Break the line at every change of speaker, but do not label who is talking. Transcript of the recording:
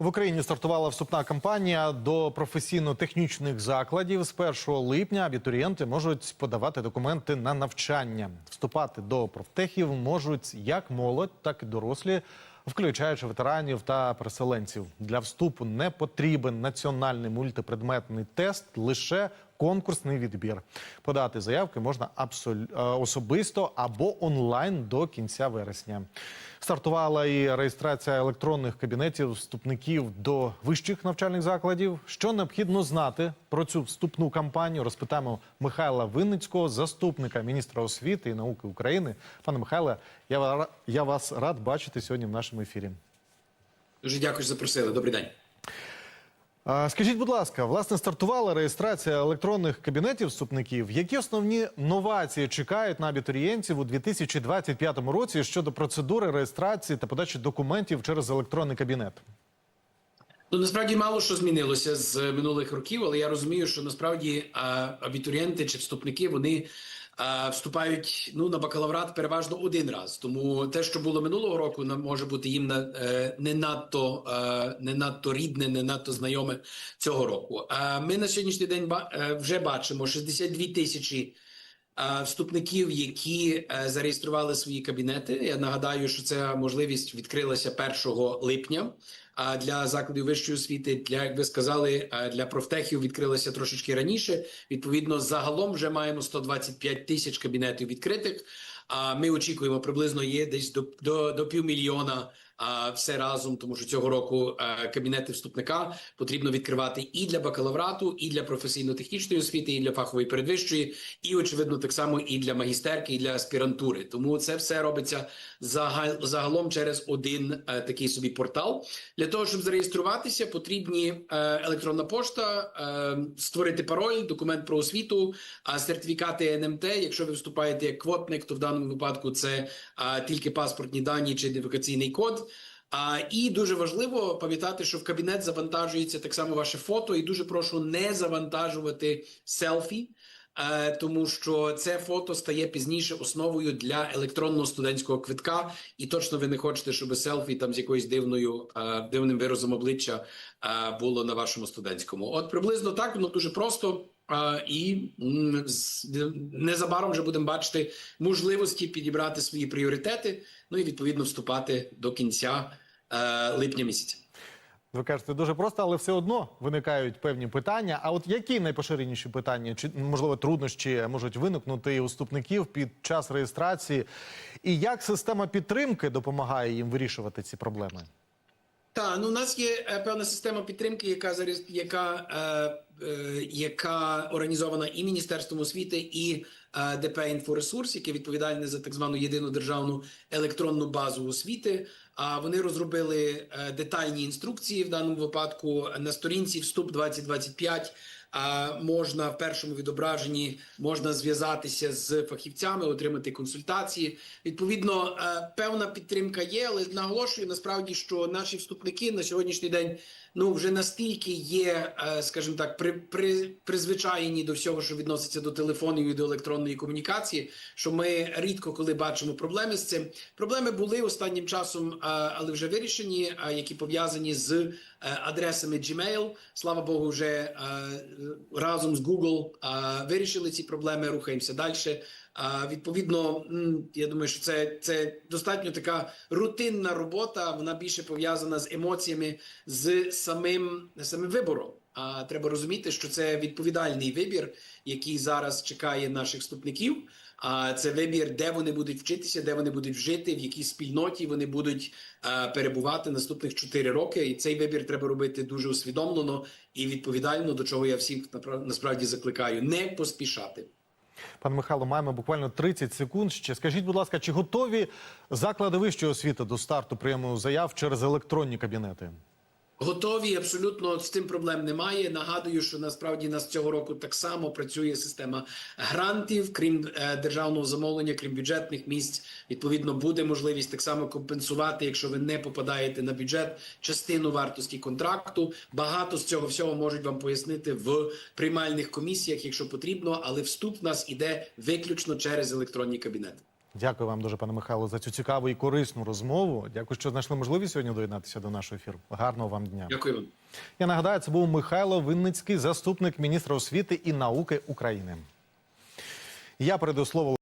В Україні стартувала вступна кампанія до професійно-технічних закладів. З 1 липня абітурієнти можуть подавати документи на навчання. Вступати до профтехів можуть як молодь, так і дорослі, включаючи ветеранів та переселенців. Для вступу не потрібен національний мультипредметний тест, лише конкурсний відбір. Подати заявки можна е, особисто або онлайн до кінця вересня. Стартувала і реєстрація електронних кабінетів вступників до вищих навчальних закладів. Що необхідно знати про цю вступну кампанію? Розпитаємо Михайла Винницького, заступника міністра освіти і науки України. Пане Михайле, я вас рад бачити сьогодні в нашому ефірі.
Дуже дякую, що запросили. Добрий день.
Скажіть, будь ласка, власне, стартувала реєстрація електронних кабінетів вступників. Які основні новації чекають на абітурієнтів у 2025 році щодо процедури реєстрації та подачі документів через електронний кабінет?
Ну насправді мало що змінилося з минулих років, але я розумію, що насправді абітурієнти чи вступники вони вступають ну на бакалаврат переважно один раз. Тому те, що було минулого року, може бути їм е, не надто е, не надто рідне, не надто знайоме цього року. Ми на сьогоднішній день е, вже бачимо 62 тисячі. Е, Вступників, які е, зареєстрували свої кабінети. Я нагадаю, що ця можливість відкрилася 1 липня. А для закладів вищої освіти, для як ви сказали, е, для профтехів відкрилася трошечки раніше. Відповідно, загалом вже маємо 125 тисяч кабінетів відкритих. А ми очікуємо приблизно є десь до, до, до півмільйона все разом, тому що цього року е, кабінети вступника потрібно відкривати і для бакалаврату, і для професійно-технічної освіти, і для фахової передвищої, і очевидно так само і для магістерки, і для аспірантури. Тому це все робиться загал- загалом через один е, такий собі портал. Для того щоб зареєструватися, потрібні е, електронна пошта, створити пароль, документ про освіту, сертифікати НМТ. Якщо ви вступаєте як квотник, то в даному випадку це тільки паспортні дані чи ідентифікаційний код. А і дуже важливо пам'ятати, що в кабінет завантажується так само ваше фото, і дуже прошу не завантажувати селфі. е, Тому що це фото стає пізніше основою для електронного студентського квитка, і точно ви не хочете, щоб селфі там з якоюсь дивною е, дивним виразом обличчя е, було на вашому студентському. От приблизно так воно дуже просто. І незабаром вже будемо бачити можливості підібрати свої пріоритети, ну і відповідно вступати до кінця е, липня місяця.
Ви кажете, дуже просто, але все одно виникають певні питання. А от які найпоширеніші питання, чи можливо труднощі можуть виникнути у вступників під час реєстрації? І як система підтримки допомагає їм вирішувати ці проблеми?
Так, ну у нас є е, певна система підтримки, яка зараз яка, е, е, яка організована і Міністерством освіти, і е, ДП «Інфоресурс», яке відповідальне за так звану єдину державну електронну базу освіти. А вони розробили е, детальні інструкції в даному випадку на сторінці вступ 2025 а можна в першому відображенні можна зв'язатися з фахівцями, отримати консультації. Відповідно, е, певна підтримка є, але наголошую насправді, що наші вступники на сьогоднішній день ну вже настільки є, е, скажімо так, при, при, призвичаєні до всього, що відноситься до телефонів і до електронної комунікації, що ми рідко коли бачимо проблеми з цим. Проблеми були останнім часом, е, але вже вирішені, які пов'язані з адресами Gmail. Слава Богу, вже е, разом з Google е, вирішили ці проблеми. Рухаємося далі. Відповідно, я думаю, що це, це достатньо така рутинна робота. Вона більше пов'язана з емоціями, з самим самим вибором. А треба розуміти, що це відповідальний вибір, який зараз чекає наших вступників. А це вибір, де вони будуть вчитися, де вони будуть жити, в якій спільноті вони будуть е, перебувати наступних 4 роки. І цей вибір треба робити дуже усвідомлено і відповідально, до чого я всіх насправді закликаю не поспішати.
Пане Михайло, маємо буквально 30 секунд. Ще скажіть, будь ласка, чи готові заклади вищої освіти до старту прийому заяв через електронні кабінети?
Готові абсолютно з цим проблем немає. Нагадую, що насправді нас цього року так само працює система грантів, крім е, державного замовлення, крім бюджетних місць. Відповідно, буде можливість так само компенсувати, якщо ви не попадаєте на бюджет, частину вартості контракту. Багато з цього всього можуть вам пояснити в приймальних комісіях, якщо потрібно, але вступ в нас іде виключно через електронні кабінети.
Дякую вам дуже, пане Михайло, за цю цікаву і корисну розмову. Дякую, що знайшли можливість сьогодні доєднатися до нашого ефіру. Гарного вам дня.
Дякую вам.
Я нагадаю, це був Михайло Винницький, заступник міністра освіти і науки України. Я передаю слово.